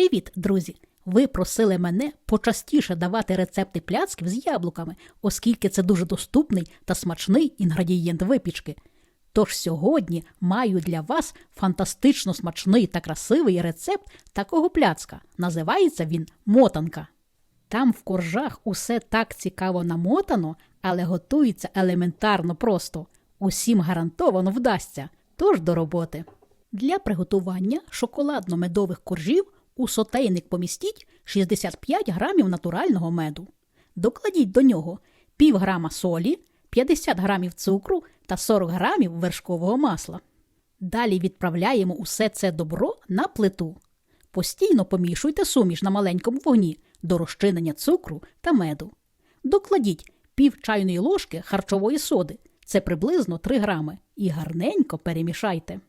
Привіт, друзі! Ви просили мене почастіше давати рецепти пляцків з яблуками, оскільки це дуже доступний та смачний інгредієнт випічки. Тож сьогодні маю для вас фантастично смачний та красивий рецепт такого пляцка. Називається він мотанка. Там в коржах усе так цікаво намотано, але готується елементарно просто. Усім гарантовано вдасться. Тож до роботи. Для приготування шоколадно-медових коржів у сотейник помістіть 65 грамів натурального меду. Докладіть до нього пів грама солі, 50 грамів цукру та 40 грамів вершкового масла. Далі відправляємо усе це добро на плиту. Постійно помішуйте суміш на маленькому вогні до розчинення цукру та меду. Докладіть пів чайної ложки харчової соди, це приблизно 3 грами, і гарненько перемішайте.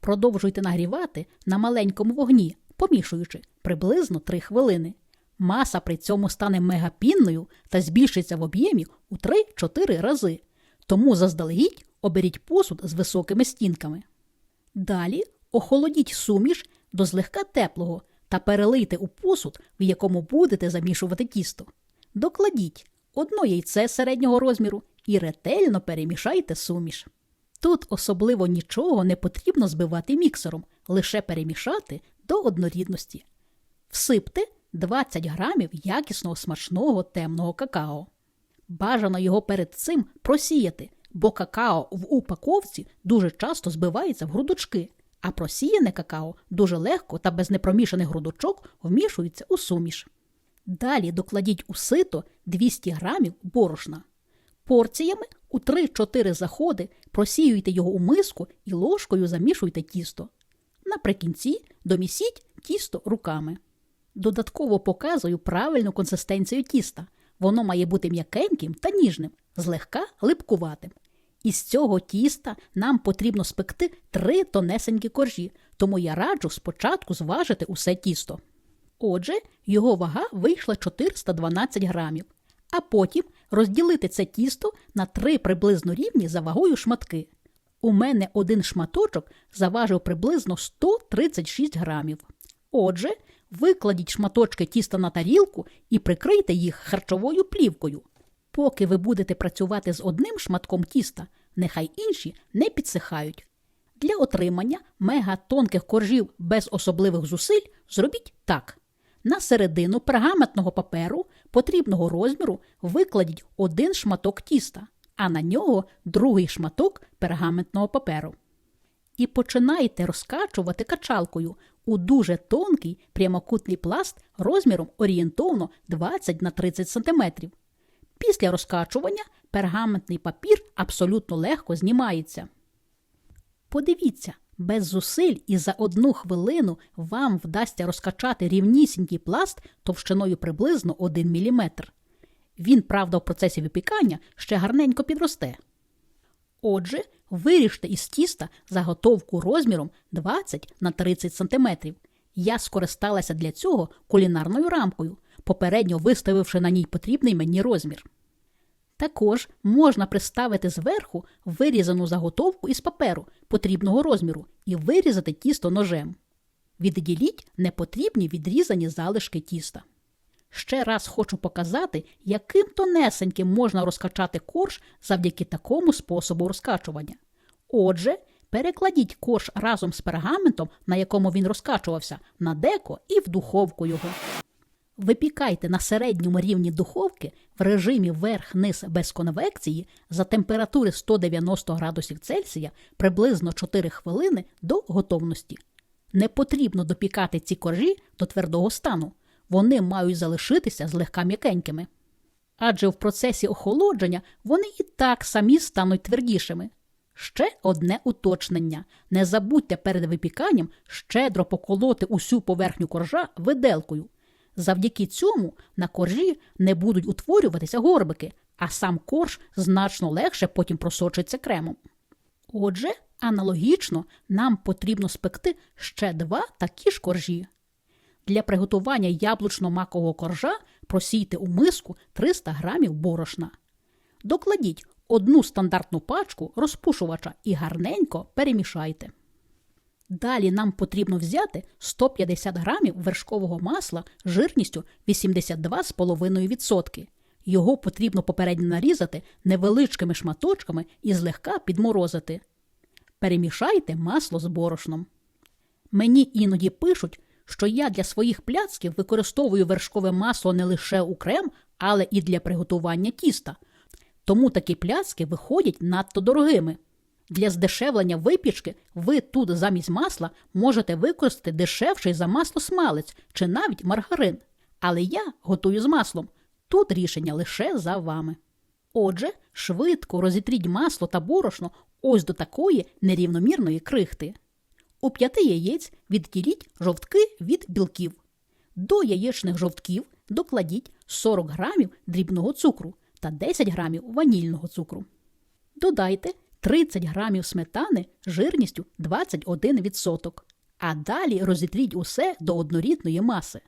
Продовжуйте нагрівати на маленькому вогні, помішуючи приблизно 3 хвилини. Маса при цьому стане мегапінною та збільшиться в об'ємі у 3-4 рази. Тому заздалегідь оберіть посуд з високими стінками. Далі охолодіть суміш до злегка теплого та перелийте у посуд, в якому будете замішувати тісто. Докладіть одно яйце середнього розміру і ретельно перемішайте суміш. Тут особливо нічого не потрібно збивати міксером, лише перемішати до однорідності. Всипте 20 грамів якісного смачного темного какао. Бажано його перед цим просіяти, бо какао в упаковці дуже часто збивається в грудочки, а просіяне какао дуже легко та без непромішаних грудочок вмішується у суміш. Далі докладіть у сито 200 грамів борошна. Порціями у 3-4 заходи просіюйте його у миску і ложкою замішуйте тісто. Наприкінці домісіть тісто руками. Додатково показую правильну консистенцію тіста. Воно має бути м'якеньким та ніжним, злегка липкуватим. Із цього тіста нам потрібно спекти три тонесенькі коржі, тому я раджу спочатку зважити усе тісто. Отже, його вага вийшла 412 грамів, а потім розділити це тісто на три приблизно рівні за вагою шматки. У мене один шматочок заважив приблизно 136 грамів. Отже, викладіть шматочки тіста на тарілку і прикрийте їх харчовою плівкою. Поки ви будете працювати з одним шматком тіста, нехай інші не підсихають. Для отримання мегатонких коржів без особливих зусиль зробіть так. На середину пергаментного паперу потрібного розміру викладіть один шматок тіста, а на нього другий шматок пергаментного паперу. І починайте розкачувати качалкою у дуже тонкий прямокутний пласт розміром орієнтовно 20 на 30 см. Після розкачування пергаментний папір абсолютно легко знімається. Подивіться, без зусиль і за одну хвилину вам вдасться розкачати рівнісінький пласт товщиною приблизно 1 мм. Він, правда, в процесі випікання ще гарненько підросте. Отже, виріжте із тіста заготовку розміром 20 на 30 см. Я скористалася для цього кулінарною рамкою, попередньо виставивши на ній потрібний мені розмір. Також можна приставити зверху вирізану заготовку із паперу потрібного розміру і вирізати тісто ножем. Відділіть непотрібні відрізані залишки тіста. Ще раз хочу показати, яким тонесеньким можна розкачати корж завдяки такому способу розкачування. Отже, перекладіть корж разом з пергаментом, на якому він розкачувався, на деко і в духовку його. Випікайте на середньому рівні духовки в режимі верх-низ без конвекції за температури 190 градусів Цельсія приблизно 4 хвилини до готовності. Не потрібно допікати ці коржі до твердого стану, вони мають залишитися злегка м'якенькими. Адже в процесі охолодження вони і так самі стануть твердішими. Ще одне уточнення: не забудьте перед випіканням щедро поколоти усю поверхню коржа виделкою. Завдяки цьому на коржі не будуть утворюватися горбики, а сам корж значно легше потім просочиться кремом. Отже, аналогічно нам потрібно спекти ще два такі ж коржі. Для приготування яблучно-макового коржа просійте у миску 300 грамів борошна. Докладіть одну стандартну пачку розпушувача і гарненько перемішайте. Далі нам потрібно взяти 150 грамів вершкового масла жирністю 82,5%. Його потрібно попередньо нарізати невеличкими шматочками і злегка підморозити. Перемішайте масло з борошном. Мені іноді пишуть, що я для своїх пляцків використовую вершкове масло не лише у крем, але і для приготування тіста. Тому такі пляцки виходять надто дорогими. Для здешевлення випічки ви тут замість масла можете використати дешевший за масло смалець чи навіть маргарин. Але я готую з маслом. Тут рішення лише за вами. Отже, швидко розітріть масло та борошно ось до такої нерівномірної крихти. У п'яти яєць відділіть жовтки від білків. До яєчних жовтків докладіть 40 грамів дрібного цукру та 10 грамів ванільного цукру. Додайте 30 грамів сметани жирністю 21%, а далі розітріть усе до однорідної маси.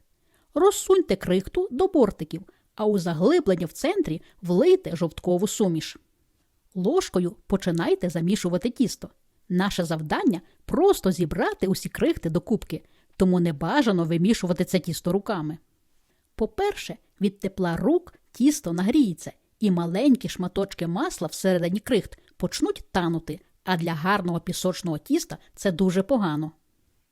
Розсуньте крихту до бортиків, а у заглиблення в центрі влийте жовткову суміш. Ложкою починайте замішувати тісто. Наше завдання просто зібрати усі крихти до кубки, тому не бажано вимішувати це тісто руками. По-перше, від тепла рук тісто нагріється, і маленькі шматочки масла всередині крихт почнуть танути, а для гарного пісочного тіста це дуже погано.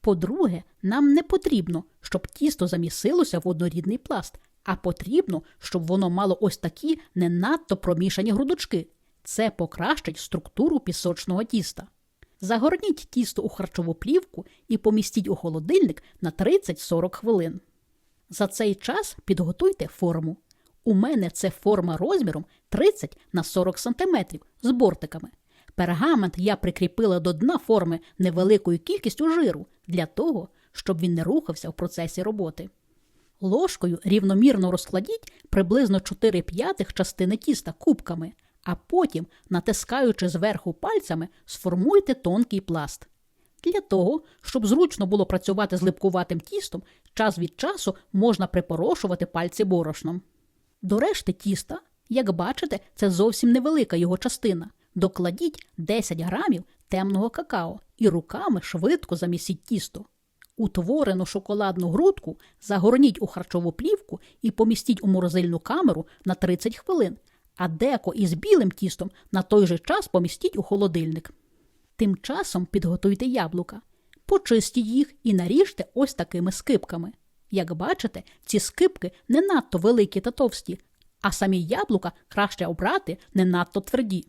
По-друге, нам не потрібно, щоб тісто замісилося в однорідний пласт, а потрібно, щоб воно мало ось такі не надто промішані грудочки. Це покращить структуру пісочного тіста. Загорніть тісто у харчову плівку і помістіть у холодильник на 30-40 хвилин. За цей час підготуйте форму. У мене це форма розміром 30 на 40 см з бортиками. Пергамент я прикріпила до дна форми невеликою кількістю жиру для того, щоб він не рухався в процесі роботи. Ложкою рівномірно розкладіть приблизно 4 п'ятих частини тіста кубками, а потім, натискаючи зверху пальцями, сформуйте тонкий пласт. Для того, щоб зручно було працювати з липкуватим тістом, час від часу можна припорошувати пальці борошном. До решти тіста, як бачите, це зовсім невелика його частина. Докладіть 10 грамів темного какао і руками швидко замісіть тісто. Утворену шоколадну грудку загорніть у харчову плівку і помістіть у морозильну камеру на 30 хвилин, а деко із білим тістом на той же час помістіть у холодильник. Тим часом підготуйте яблука, почистіть їх і наріжте ось такими скипками. Як бачите, ці скипки не надто великі та товсті, а самі яблука краще обрати не надто тверді.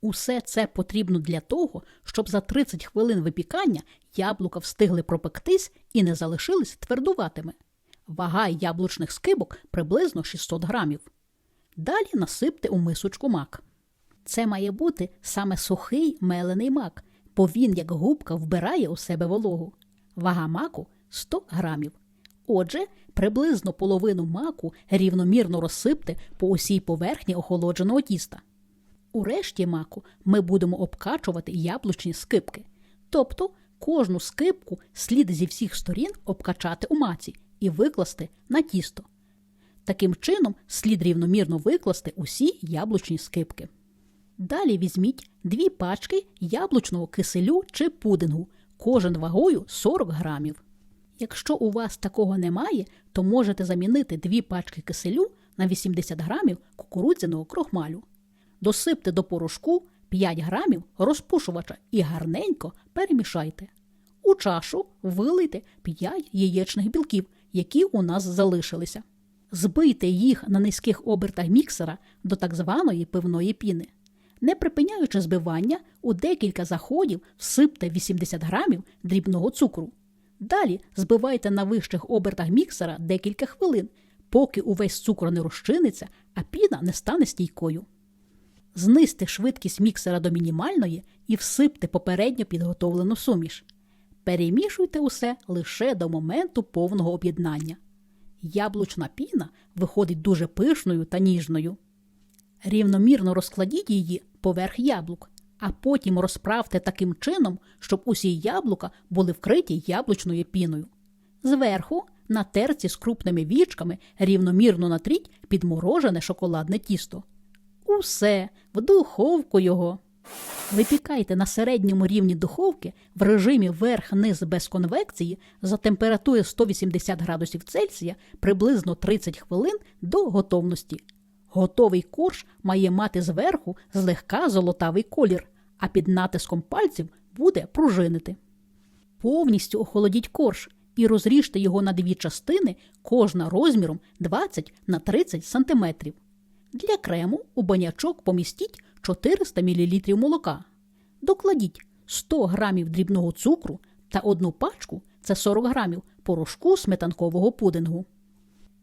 Усе це потрібно для того, щоб за 30 хвилин випікання яблука встигли пропектись і не залишились твердуватими. Вага яблучних скибок приблизно 600 грамів. Далі насипте у мисочку мак. Це має бути саме сухий мелений мак, бо він, як губка, вбирає у себе вологу. Вага маку 100 грамів. Отже, приблизно половину маку рівномірно розсипте по усій поверхні охолодженого тіста. У решті маку ми будемо обкачувати яблучні скипки. Тобто кожну скипку слід зі всіх сторін обкачати у маці і викласти на тісто. Таким чином слід рівномірно викласти усі яблучні скипки. Далі візьміть дві пачки яблучного киселю чи пудингу, кожен вагою 40 грамів. Якщо у вас такого немає, то можете замінити дві пачки киселю на 80 грамів кукурудзяного крохмалю. Досипте до порошку 5 грамів розпушувача і гарненько перемішайте. У чашу вилийте 5 яєчних білків, які у нас залишилися. Збийте їх на низьких обертах міксера до так званої пивної піни. Не припиняючи збивання, у декілька заходів всипте 80 грамів дрібного цукру. Далі збивайте на вищих обертах міксера декілька хвилин, поки увесь цукор не розчиниться, а піна не стане стійкою. Знизьте швидкість міксера до мінімальної і всипте попередньо підготовлену суміш. Перемішуйте усе лише до моменту повного об'єднання. Яблучна піна виходить дуже пишною та ніжною. Рівномірно розкладіть її поверх яблук, а потім розправте таким чином, щоб усі яблука були вкриті яблучною піною. Зверху на терці з крупними вічками рівномірно натріть підморожене шоколадне тісто. Усе в духовку його. Випікайте на середньому рівні духовки в режимі верх-низ без конвекції за температури 180 градусів Цельсія приблизно 30 хвилин до готовності. Готовий корж має мати зверху злегка золотавий колір, а під натиском пальців буде пружинити. Повністю охолодіть корж і розріжте його на дві частини, кожна розміром 20 на 30 см. Для крему у банячок помістіть 400 мл молока. Докладіть 100 г дрібного цукру та одну пачку це 40 г порошку сметанкового пудингу.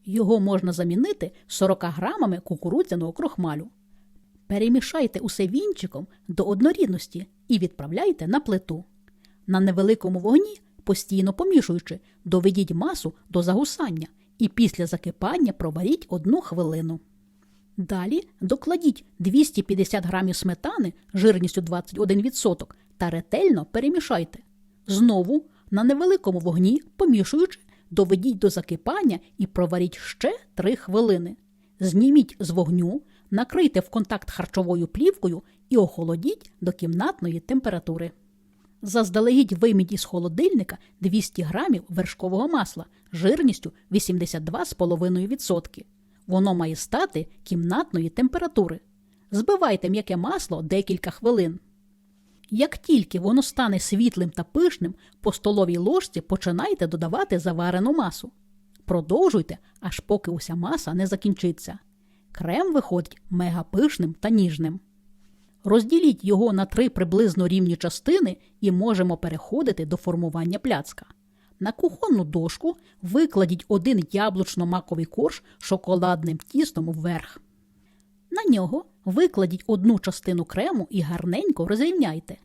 Його можна замінити 40 грамами кукурудзяного крохмалю. Перемішайте усе вінчиком до однорідності і відправляйте на плиту. На невеликому вогні, постійно помішуючи, доведіть масу до загусання і після закипання проваріть одну хвилину. Далі докладіть 250 грамів сметани жирністю 21% та ретельно перемішайте. Знову на невеликому вогні, помішуючи, доведіть до закипання і проваріть ще 3 хвилини. Зніміть з вогню, накрийте в контакт харчовою плівкою і охолодіть до кімнатної температури. Заздалегідь вийміть із холодильника 200 грамів вершкового масла жирністю 82,5%. Воно має стати кімнатної температури. Збивайте м'яке масло декілька хвилин. Як тільки воно стане світлим та пишним, по столовій ложці починайте додавати заварену масу. Продовжуйте, аж поки уся маса не закінчиться. Крем виходить мегапишним та ніжним. Розділіть його на три приблизно рівні частини і можемо переходити до формування пляцка. На кухонну дошку викладіть один яблучно-маковий корж шоколадним тістом вверх. На нього викладіть одну частину крему і гарненько розрівняйте.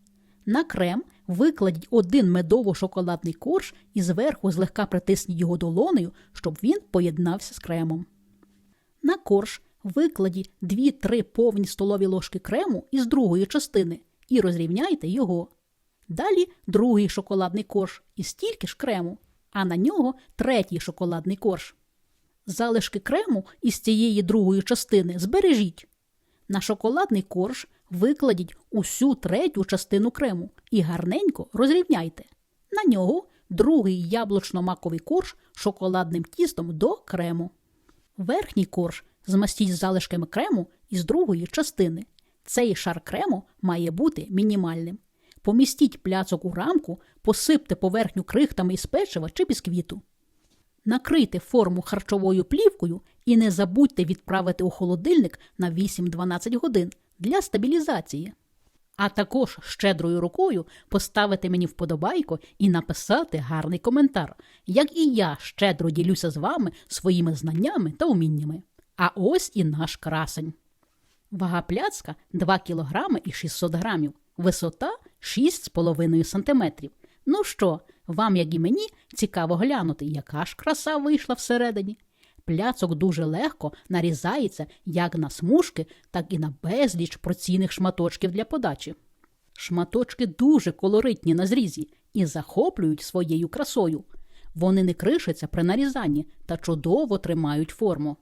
На крем викладіть один медово-шоколадний корж і зверху злегка притисніть його долонею, щоб він поєднався з кремом. На корж викладіть 2-3 повні столові ложки крему із другої частини і розрівняйте його. Далі другий шоколадний корж і стільки ж крему, а на нього третій шоколадний корж. Залишки крему із цієї другої частини збережіть. На шоколадний корж викладіть усю третю частину крему і гарненько розрівняйте. На нього другий яблучно-маковий корж шоколадним тістом до крему. Верхній корж змастіть залишками крему із другої частини. Цей шар крему має бути мінімальним. Помістіть пляцок у рамку, посипте поверхню крихтами із печива чи бісквіту. Накрийте форму харчовою плівкою і не забудьте відправити у холодильник на 8-12 годин для стабілізації. А також щедрою рукою поставити мені вподобайко і написати гарний коментар, як і я щедро ділюся з вами своїми знаннями та уміннями. А ось і наш красень. Вага пляцка 2 кг і 600 грамів, висота 6,5 см. Ну що, вам, як і мені, цікаво глянути, яка ж краса вийшла всередині. Пляцок дуже легко нарізається як на смужки, так і на безліч проційних шматочків для подачі. Шматочки дуже колоритні на зрізі і захоплюють своєю красою. Вони не кришаться при нарізанні та чудово тримають форму.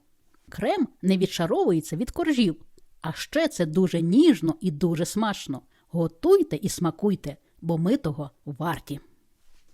Крем не відшаровується від коржів, а ще це дуже ніжно і дуже смачно. Готуйте і смакуйте, бо ми того варті.